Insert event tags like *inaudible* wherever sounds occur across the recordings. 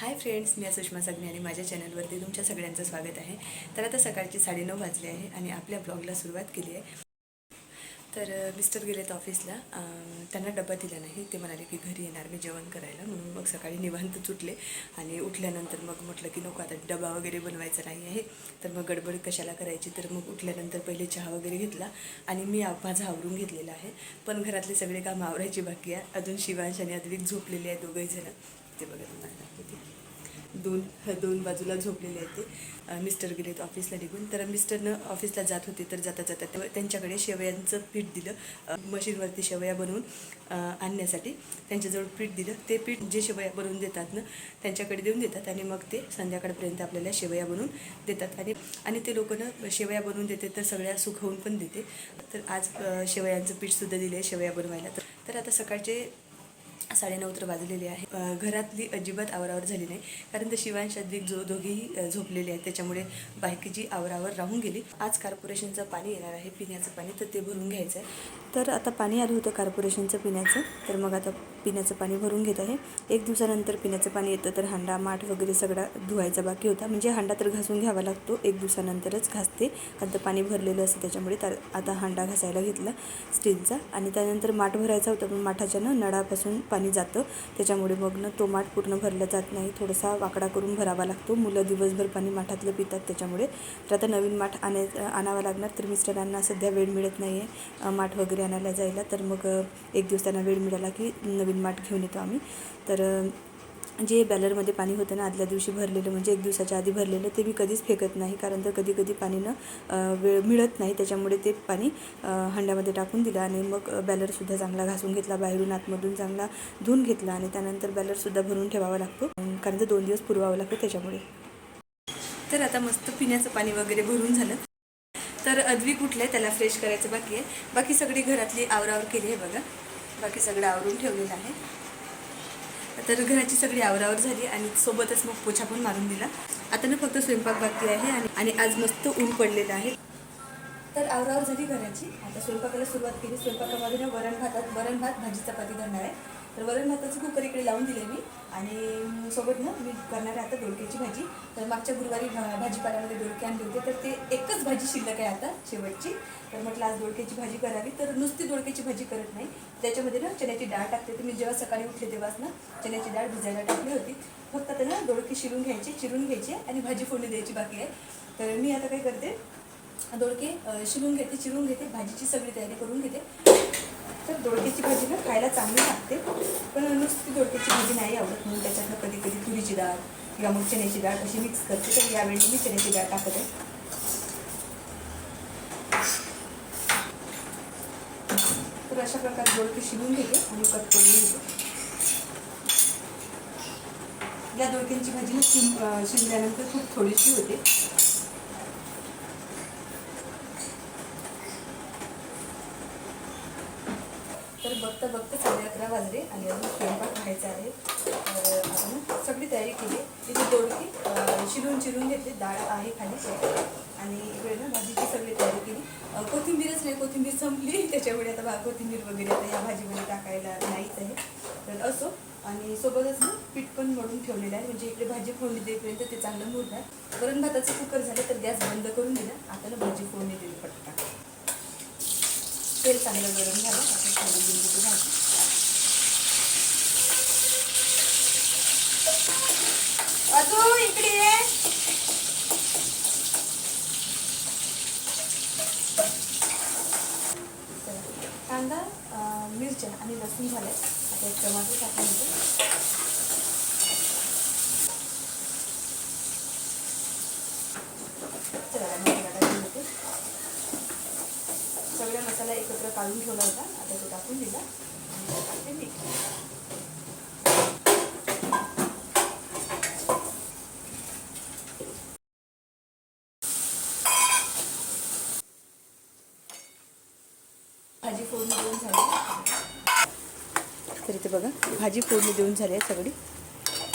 Hi friends मी सुषमा सगणे आणि माझ्या चॅनलवरती तुमच्या सगळ्यांचं स्वागत आहे. तर आता सकाळची साडेनऊ वाजले आहे आणि आपल्या ब्लॉगला सुरुवात केली आहे. तर मिस्टर मिस्टर गेलेत ऑफिसला त्यांना डबा दिला नाही. ते म्हणाले की घरी येणार मी जेवण करायला. म्हणून मग सकाळी निवांत सुटले आणि उठल्यानंतर मग म्हटलं की नको आता डबा वगैरे बनवायचा नाही आहे. तर मग गडबड कशाला करायची? तर मग उठल्यानंतर पहिले चहा वगैरे घेतला आणि मी माझा माझं आवरून घेतलेला आहे. पण घरातले सगळे काम आवरायची बाकी आहे. अजून शिवांश आणि अद्विक झोपलेले आहे दोघंही जण ते बघा तुम्हाला दोन दोन बाजूला झोपलेले आहेत ते. मिस्टर गेलेत ऑफिसला निघून. तर मिस्टरनं ऑफिसला जात होते तर जाता जाता तेव्हा त्यांच्याकडे शेवयांचं पीठ दिलं. मशीनवरती शेवया बनवून आणण्यासाठी त्यांच्याजवळ पीठ दिलं. ते पीठ जे शेवया बनवून देतात ना त्यांच्याकडे देऊन देतात आणि मग ते संध्याकाळपर्यंत आपल्याला शेवया बनवून देतात. आणि आणि ते लोक ना शेवया बनवून देते तर सगळ्या सुखवून पण देते. तर आज शेवयांचं पीठसुद्धा दिलं आहे शेवया बनवायला. तर तर आता सकाळचे साडेनऊ तर वाजलेले आहे. घरातली अजिबात आवरावर झाली नाही. कारण तर शिवान अद्विक जो दोघेही झोपलेले आहेत. त्याच्यामुळे बायकीची आवरावर राहून गेली. आज कॉर्पोरेशनचं पाणी येणार आहे. पिण्याचं पाणी तर ते भरून घ्यायचं आहे तर आता पाणी आलं होतं कॉर्पोरेशनचं पिण्याचं. तर मग आता पिण्याचं पाणी भरून घेत आहे. एक दिवसानंतर पिण्याचं पाणी येतं. तर हांडा माठ वगैरे सगळा धुवायचा बाकी होता. म्हणजे हांडा तर घासून घ्यावा लागतो. एक दिवसानंतरच घासते. कारण तर पाणी भरलेलं असतं. त्याच्यामुळे तर आता हांडा घासायला घेतला स्टीलचा. आणि त्यानंतर माठ भरायचा होता. पण माठाच्या ना नळापासून पाणी पाणी जातं. त्याच्यामुळे मग ना तो माठ पूर्ण भरला जात नाही. थोडासा वाकडा करून भरावा लागतो. मुलं दिवसभर पाणी माठातलं पितात त्याच्यामुळे. तर आता नवीन माठ आणाय आणावा लागणार. तर मिस्टरांना सध्या वेळ मिळत नाही आहे माठ वगैरे आणायला जायला. तर मग एक दिवस त्यांना वेळ मिळाला की नवीन माठ घेऊन येतो आम्ही. तर जे बॅलरमध्ये पाणी होतं ना आदल्या दिवशी भरलेलं म्हणजे एक दिवसाच्या आधी भरलेलं ते मी कधीच फेकत नाही. कारण तर कधी कधी पाणीनं वेळ मिळत नाही. त्याच्यामुळे ते पाणी हंड्यामध्ये टाकून दिलं आणि मग बॅलरसुद्धा चांगला घासून घेतला बाहेरून आतमधून चांगला धुवून घेतला आणि त्यानंतर बॅलरसुद्धा भरून ठेवावा लागतो. कारण तर दोन दिवस पुरवावं लागतं त्याच्यामुळे. तर आता मस्त पिण्याचं पाणी वगैरे भरून झालं. तर अदवी कुठलं आहे त्याला फ्रेश करायचं बाकी आहे. बाकी सगळी घरातली आवरावर केली आहे बघा. बाकी सगळं आवरून ठेवलेलं आहे. तर घराची सगळी आवरावर झाली आणि सोबतच मग पोछा पण मारून दिला. आता ना फक्त स्वयंपाक बाकी आहे आणि आणि आज मस्त ऊन पडलेलं आहे. तर आवरावर झाली घराची. आता स्वयंपाकाला सुरुवात केली. स्वयंपाकामध्ये ना वरण भातात वरण भात भाजी चपाती करणार आहे. तर वरण भाताचं कुकर इकडे लावून दिले मी. आणि सोबत ना मी करणार आहे आता दोडक्याची भाजी. तर मागच्या गुरुवारी भाजीपाल्यामध्ये दोडके आणले होते तर ते एकच भाजी शिल्लक आहे आता शेवटची. तर म्हटलं आज दोडक्याची भाजी करावी तर नुसती दोडक्याची भाजी करत नाही. त्याच्यामध्ये ना चण्याची डाळ टाकते. तर मी जेव्हा सकाळी उठले तेव्हाच ना चण्याची डाळ भिजायला टाकली होती. फक्त त्याला दोडके शिरून घ्यायचे चिरून घ्यायचे आणि भाजी फोडणी द्यायची बाकी आहे. तर मी आता काय करते दोडके शिरून घेते चिरून घेते भाजीची सगळी तयारी करून घेते. तर दोडक्याची भाजी ना खायला चांगली लागते. पण नुसती दोडक्याची भाजी नाही आवडत म्हणून त्याच्यातनं कधी कधी तुरीची डाळ किंवा मग चण्याची डाळ अशी मिक्स करते तर यावेळी मी चण्याची डाळ टाकत. आहे तर अशा प्रकारे दोडकी शिवून घेते आणि कट करून घेते. या दोडक्यांची भाजी ना शिजल्यानंतर खूप थोडीशी होते. बघता बघता साडे अकरा वाजले आणि अजून स्वयंपाक व्हायचा आहे. तर आपण सगळी तयारी केली. तिथे दोडकी चिरून शिरून चिरून घेतली. डाळ आहे खाली. आणि इकडे ना भाजीची सगळी तयारी केली. कोथिंबीरच नाही कोथिंबीर संपली. *laughs* त्याच्यामुळे आता कोथिंबीर वगैरे आता या भाजीमध्ये टाकायला नाहीच आहे. तर असो. आणि सोबतच ना पीठ पण मळून ठेवलेलं आहे. म्हणजे इकडे भाजी फोडणी देईपर्यंत ते चांगलं मुरणार. वरण भाताचं कुकर झालं तर गॅस बंद करून दिला. आता ना भाजी फोडणी दिली पटका तेल चांगलं गरम झालं आपण फोडून देऊन देते भाजी अजू इकडे कांदा मिरच्या आणि लसूण झाले. आता एक टमाटर टाकून देते चला मसाला टाकून देते सगळा मसाला एकत्र काढून ठेवला होता आता तो टाकून दिला. आणि टाकते मीठ भाजी फोडणी देऊन झाली. तर इथे बघा भाजी फोडणी देऊन झाली आहे सगळी.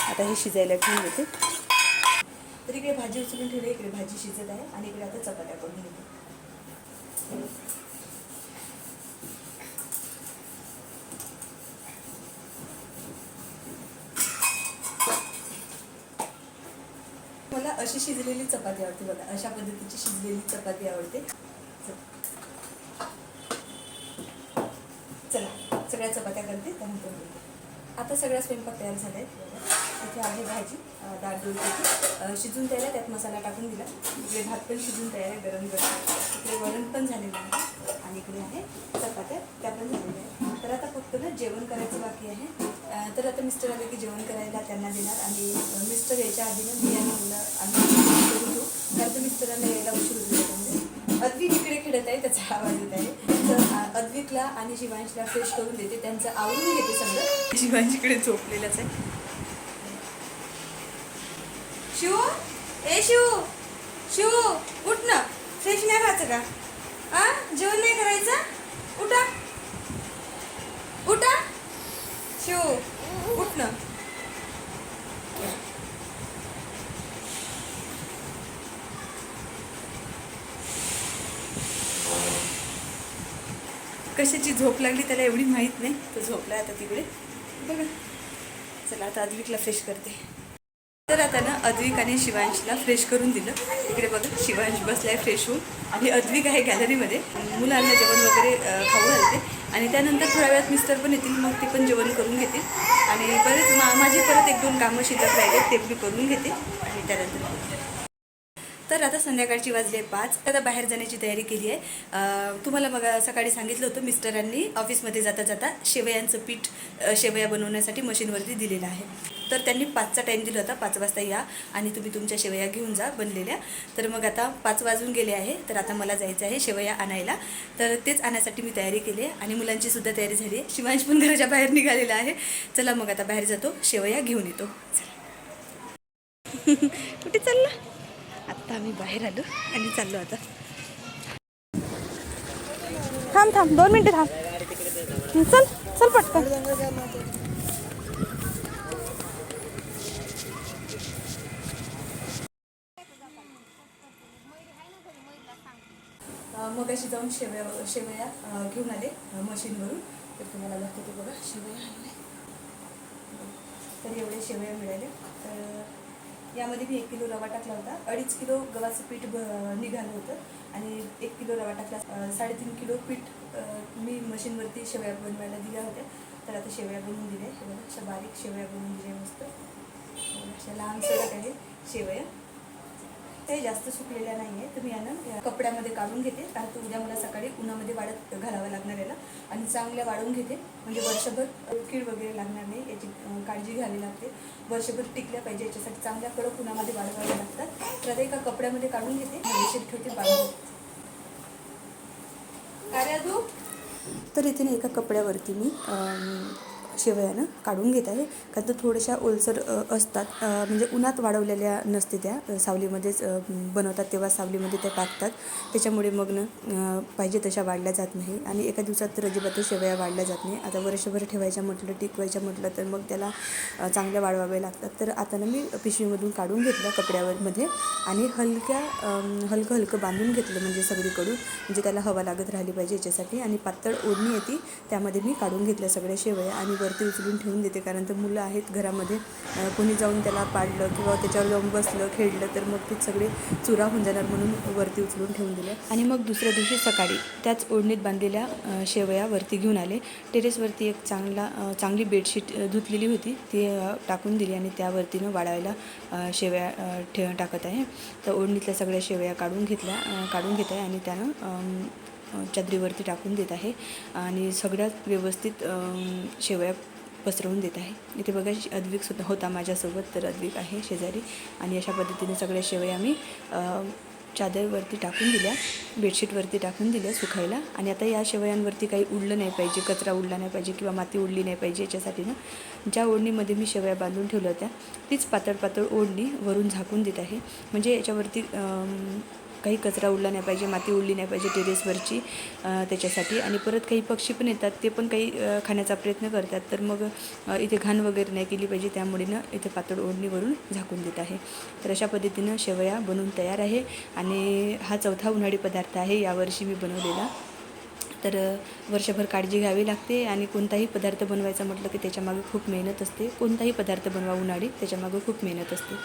आता हे शिजायला ठेवून देते. तर इकडे भाजी उचलून ठेवली इकडे भाजी शिजत आहे आणि इकडे आता चपात्या करून घेते मला अशी शिजलेली चपाती आवडते बघा अशा पद्धतीची शिजलेली चपाती आवडते. चला सगळ्या चपात्या करते त्यानंतर बोलते आता सगळ्या स्वयंपाक तयार झाला आहे इथे आहे भाजी डाळ शिजून तयार आहे त्यात मसाला टाकून दिला. इकडे भात पण शिजून तयार आहे गरम गरम इकडे वरण पण झालेलं आहे आणि इकडे आहे चपात्या त्या पण झालेल्या आहेत. तर आता फक्त ना जेवण करायचं बाकी आहे. तर आता मिस्टर आले की जेवण करायला त्यांना देणार आणि मिस्टर यायच्या आधी ना मी आणि मुलं आम्ही करून घेऊ. कारण तर मिस्टरांना यायला उशीर होतो अद्विक इकडे खेळत आहे त्याचा आवाज येत आहे. तर अद्विकला आणि शिवांशला फ्रेश करून देते. त्यांचं आवडून घेते सगळं. शिवांशीकडे झोपलेलंच आहे. शिव? ए शिव! शिव उठ ना. फ्रेश नाही राहायचं का? आ? जेवण नाही करायचं? उठा. शिव उठ ना. कशाची झोप लागली त्याला एवढी माहीत नाही. तो झोपला आता तिकडे. बघा. चला आता अद्विकला फ्रेश करते. तर आता ना अद्विक आणि शिवांशला फ्रेश करून दिलं. तिकडे बघा शिवांश बसलाय फ्रेश होऊन. आणि अद्विक आहे गॅलरीमध्ये मुलांना जेवण वगैरे खाऊ घालते. आणि त्यानंतर थोड्या वेळात मिस्टर पण येतील मग ते पण जेवण करून घेतील. आणि बरेच मा माझी परत एक दोन कामं शिल्लक राहिले ते मी करून घेते. आणि त्यानंतर तर आता संध्याकाळची वाजली आहे पाच. आता बाहेर जाण्याची तयारी केली आहे. तुम्हाला मग सकाळी सांगितलं होतं मिस्टरांनी ऑफिसमध्ये जाता जाता शेवयांचं पीठ शेवया बनवण्यासाठी मशीनवरती दिलेलं आहे. तर त्यांनी पाचचा टाईम दिला होता पाच वाजता या आणि तुम्ही तुमच्या शेवया घेऊन जा बनलेल्या. तर मग आता पाच वाजून गेले आहे तर आता मला जायचं आहे शेवया आणायला. तर तेच आणण्यासाठी मी तयारी केली आहे आणि मुलांची सुद्धा तयारी झाली आहे. शिवांश पण घराच्या बाहेर निघालेला आहे. चला मग आता बाहेर जातो शेवया घेऊन येतो. *laughs* कुठे चालला? आत्ता आम्ही बाहेर आलो आणि चाललो आता. थांब थांब दोन मिनिटं थांब. चल चल पटकन. मग अशी जाऊन शेवया शेवया घेऊन आले मशीनवरून. तर तुम्हाला दाखवते बघा शेवया आणले तर एवढे शेवया मिळाले. तर यामध्ये मी एक किलो रवा टाकला होता. अडीच किलो गव्हाचं पीठ निघालं होतं आणि एक किलो रवा टाकला. साडेतीन किलो पीठ मी मशीनवरती शेवया बनवायला दिल्या होत्या. तर आता शेवया बनवून दिल्या. शेवया अशा बारीक शेवया बनवून दिल्या मस्त. अशा लहान सडक आहे शेवया ते जास्त सुकलेल्या नाही आहे तुम्ही यानं कपड्यामध्ये काढून घेते. कारण तो उद्या मला सकाळी उन्हामध्ये वाढत घालावं लागणार याला. आणि चांगल्या वाढवून घेते. म्हणजे वर्षभर कीड वगैरे लागणार नाही. याची काळजी घ्यावी लागते. वर्षभर टिकल्या पाहिजे. याच्यासाठी चांगल्या कडक उन्हामध्ये वाढवाव्या लागतात. तर एका कपड्यामध्ये काढून घेते. हवेशीर ठेवते बांधून. काय तर इथे एका कपड्यावरती मी शेवयानं काढून घेत आहे. कारण तर थोड्याशा ओलसर असतात. म्हणजे उन्हात वाढवलेल्या नसते त्या. सावलीमध्येच बनवतात तेव्हा सावलीमध्ये त्या टाकतात त्याच्यामुळे मग ना पाहिजे तशा वाढल्या जात नाही. आणि एका दिवसात तर शेवया वाढल्या जात नाही. आता वर्षभर ठेवायच्या म्हटलं टिकवायच्या म्हटलं तर मग त्याला चांगल्या वाढवाव्या लागतात. तर आता ना मी पिशवीमधून काढून घेतलं कपड्यावरमध्ये आणि हलक्या हलकं हलकं बांधून घेतलं म्हणजे सगळीकडून. म्हणजे त्याला हवा लागत राहिली पाहिजे याच्यासाठी. आणि पातळ ओढणी येते त्यामध्ये मी काढून घेतल्या सगळ्या शेवया. आणि वरती उचलून ठेवून देते. कारण तर मुलं आहेत घरामध्ये. कोणी जाऊन त्याला पाडलं किंवा त्याच्यावर जाऊन बसलं खेळलं तर मग ते सगळे चुरा होऊन जाणार म्हणून वरती उचलून ठेवून दिलं. आणि मग दुसऱ्या दिवशी सकाळी त्याच ओढणीत बांधलेल्या शेवया वरती घेऊन आले. टेरेसवरती एक चांगला चांगली बेडशीट धुतलेली होती. ती टाकून दिली आणि त्यावरतीनं वाढायला शेवया ठे ठेव टाकत आहे. तर ओढणीतल्या सगळ्या शेवया काढून घेतल्या काढून घेत आहे आणि त्यानं चादरीवरती टाकून देत आहे आणि सगळ्यात व्यवस्थित शेवया पसरवून देत आहे. इथे बघा अद्विक सुद्धा होता माझ्यासोबत तर अद्विक आहे शेजारी. आणि अशा पद्धतीने सगळ्या शेवया मी चादरवरती टाकून दिल्या बेडशीटवरती टाकून दिल्या सुकायला आणि आता या शेवयांवरती काही उडलं नाही पाहिजे कचरा उडला नाही पाहिजे किंवा माती उडली नाही पाहिजे याच्यासाठी ना ज्या ओढणीमध्ये मी शेवया बांधून ठेवल्या होत्या तीच पातळ पातळ ओढणी वरून झाकून देत आहे. म्हणजे याच्यावरती काही कचरा उडला नाही पाहिजे माती उडली नाही पाहिजे टेरेसवरची त्याच्यासाठी. आणि परत काही पक्षी पण येतात ते पण काही खाण्याचा प्रयत्न करतात. तर मग इथे घाण वगैरे नाही केली पाहिजे त्यामुळे ना इथे पातळ ओढणीवरून झाकून देत आहे. तर अशा पद्धतीनं शेवया बनवून तयार आहे. आणि हा चौथा उन्हाळी पदार्थ आहे यावर्षी मी बनवलेला. तर वर्षभर काळजी घ्यावी लागते. आणि कोणताही पदार्थ बनवायचा म्हटलं की त्याच्यामागे खूप मेहनत असते. कोणताही पदार्थ बनवा उन्हाळी त्याच्यामागे खूप मेहनत असते.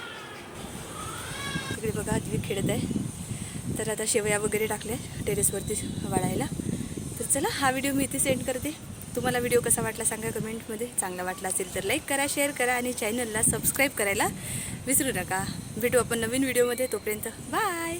तिकडे बघा दिवी खेळत आहे. तर आता शेवया वगैरे टाकल्या टेरेसवरती वाळायला तर चला हा व्हिडिओ मी इथे सेंड करते. तुम्हाला व्हिडिओ कसा वाटला सांगा कमेंटमध्ये. चांगला वाटला असेल तर लाईक करा शेअर करा आणि चॅनलला सबस्क्राईब करायला विसरू नका. भेटू आपण नवीन व्हिडिओमध्ये. तोपर्यंत बाय!